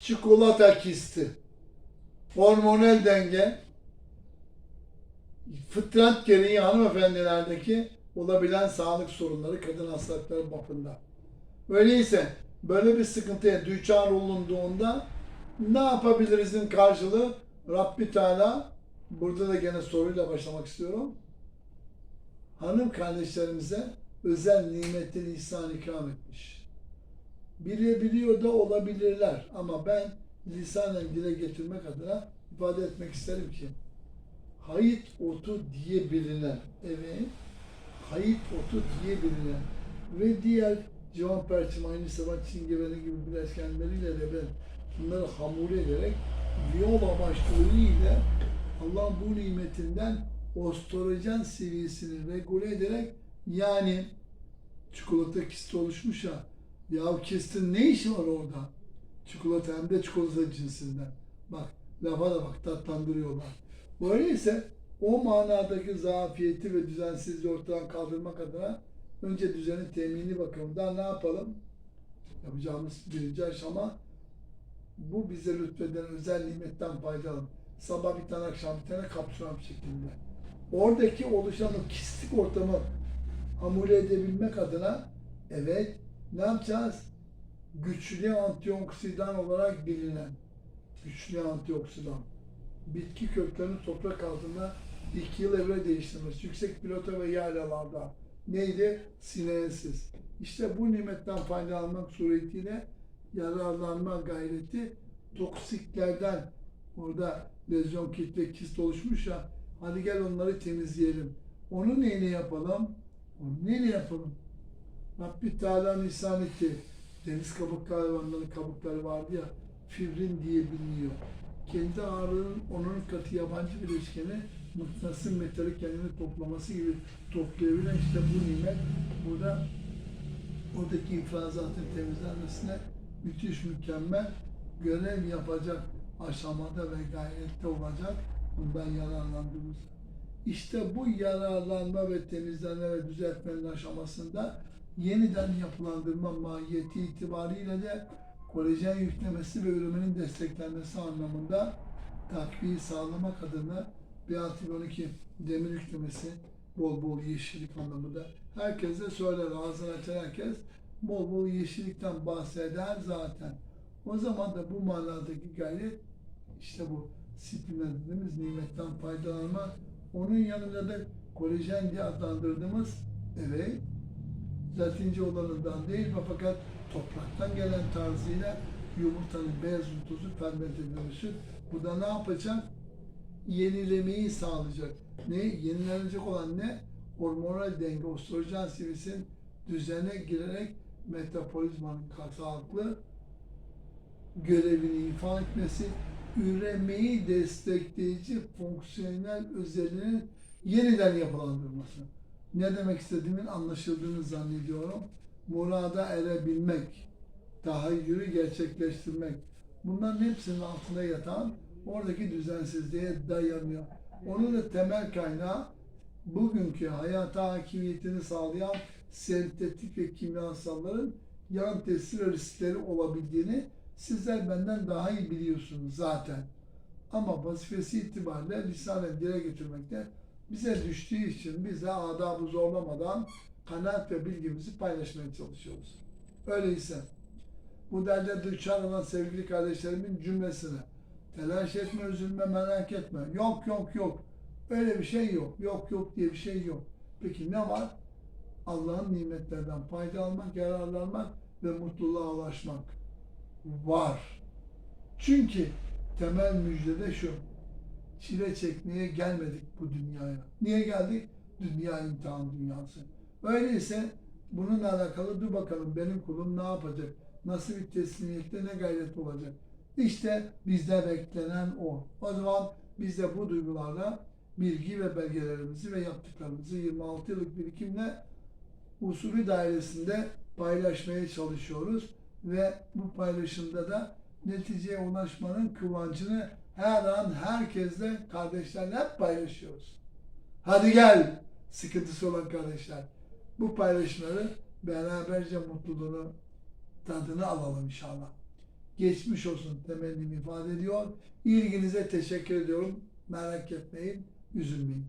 çikolata kisti, hormonal denge, fıtrat gereği hanımefendilerdeki olabilen sağlık sorunları kadın hastalıkları bakımında. Öyleyse böyle bir sıkıntıya düçar olunduğunda ne yapabilirizin karşılığı Rabbi Teala burada da gene soruyla başlamak istiyorum. Hanım kardeşlerimize özel nimetleri ihsan ikram etmiş. Bilebiliyor da olabilirler. Ama ben lisanen dile getirmek adına ifade etmek isterim ki hayit otu diye bilinen evet hayit otu diye bilinen ve diğer civan perçim aynı sabat çingeveni gibi bileşkenleriyle de ben bunları hamur ederek yol amaçlarıyla Allah'ın bu nimetinden ostrojen seviyesini regüle ederek yani çikolata kisti oluşmuş ya ya kistin ne işi var orada? Çikolata hem de çikolata cinsinden. Bak lafa da bak tatlandırıyorlar. Böyleyse o manadaki zafiyeti ve düzensizliği ortadan kaldırmak adına önce düzenin temini bakımından ne yapalım? Yapacağımız birinci aşama bu bize lütfeden özel nimetten faydalanın. Sabah bir tane akşam bir tane kapsülam şeklinde. Oradaki oluşan o kistik ortamı hamule edebilmek adına evet ne yapacağız? Güçlü antioksidan olarak bilinen güçlü antioksidan bitki köklerini toprak altında iki yıl evre değiştirmesi. Yüksek pilota ve yaylalarda. Neydi? Sinensiz. İşte bu nimetten faydalanmak suretiyle yararlanma gayreti toksiklerden orada lezyon kitle kist oluşmuş ya hadi gel onları temizleyelim. Onu neyle yapalım? Onu neyle yapalım? Rabbi Teala'nın ihsan etti. Deniz kabuklu hayvanların kabukları vardı ya fibrin diye biliniyor. Kendi ağırlığının onun katı yabancı bileşkeni mıknatısın metali kendini toplaması gibi toplayabilen işte bu nimet burada oradaki ifrazatın temizlenmesine müthiş mükemmel görev yapacak aşamada ve gayrette olacak bundan yararlandığımız. İşte bu yararlanma ve temizlenme ve düzeltmenin aşamasında yeniden yapılandırma mahiyeti itibariyle de kolajen yüklemesi ve üreminin desteklenmesi anlamında takviye sağlamak adına B6-12 demir yüklemesi bol bol yeşillik anlamında. Herkes de söyler, ağzını açan herkes bol bol yeşillikten bahseder zaten. O zaman da bu manadaki gayret işte bu spinal dediğimiz nimetten faydalanma. Onun yanında da kolajen diye adlandırdığımız evet latince olanından değil fakat topraktan gelen tarzıyla yumurtanın beyaz tozu fermente dönüşür. Bu da ne yapacak? Yenilemeyi sağlayacak. Ne? Yenilenecek olan ne? Hormonal denge, ostrojen seviyesinin düzene girerek metabolizmanın sağlıklı görevini ifa etmesi, üremeyi destekleyici fonksiyonel özelliğinin yeniden yapılandırması. Ne demek istediğimin anlaşıldığını zannediyorum. Murada erebilmek, daha yürü gerçekleştirmek. Bunların hepsinin altında yatan oradaki düzensizliğe dayanıyor. Onun da temel kaynağı bugünkü hayata hakimiyetini sağlayan sentetik ve kimyasalların yan tesir riskleri olabildiğini sizler benden daha iyi biliyorsunuz zaten. Ama vazifesi itibariyle lisanen dile getirmekte bize düştüğü için biz de adabı zorlamadan kanaat ve bilgimizi paylaşmaya çalışıyoruz. Öyleyse bu derde düçar olan sevgili kardeşlerimin cümlesine telaş etme, üzülme, merak etme. Yok yok yok. Öyle bir şey yok. Yok yok diye bir şey yok. Peki ne var? Allah'ın nimetlerden fayda almak, yararlanmak ve mutluluğa ulaşmak var. Çünkü temel müjde de şu. Çile çekmeye gelmedik bu dünyaya. Niye geldik? Dünya imtihan dünyası. Öyleyse bununla alakalı dur bakalım benim kulum ne yapacak? Nasıl bir teslimiyette ne gayret olacak? İşte bizde beklenen o. O zaman biz de bu duygularla bilgi ve belgelerimizi ve yaptıklarımızı 26 yıllık birikimle usulü dairesinde paylaşmaya çalışıyoruz ve bu paylaşımda da neticeye ulaşmanın kıvancını her an herkesle kardeşlerle hep paylaşıyoruz. Hadi gel sıkıntısı olan kardeşler. Bu paylaşımları beraberce mutluluğunu tadını alalım inşallah. geçmiş olsun temennimi ifade ediyor. İlginize teşekkür ediyorum. Merak etmeyin, üzülmeyin.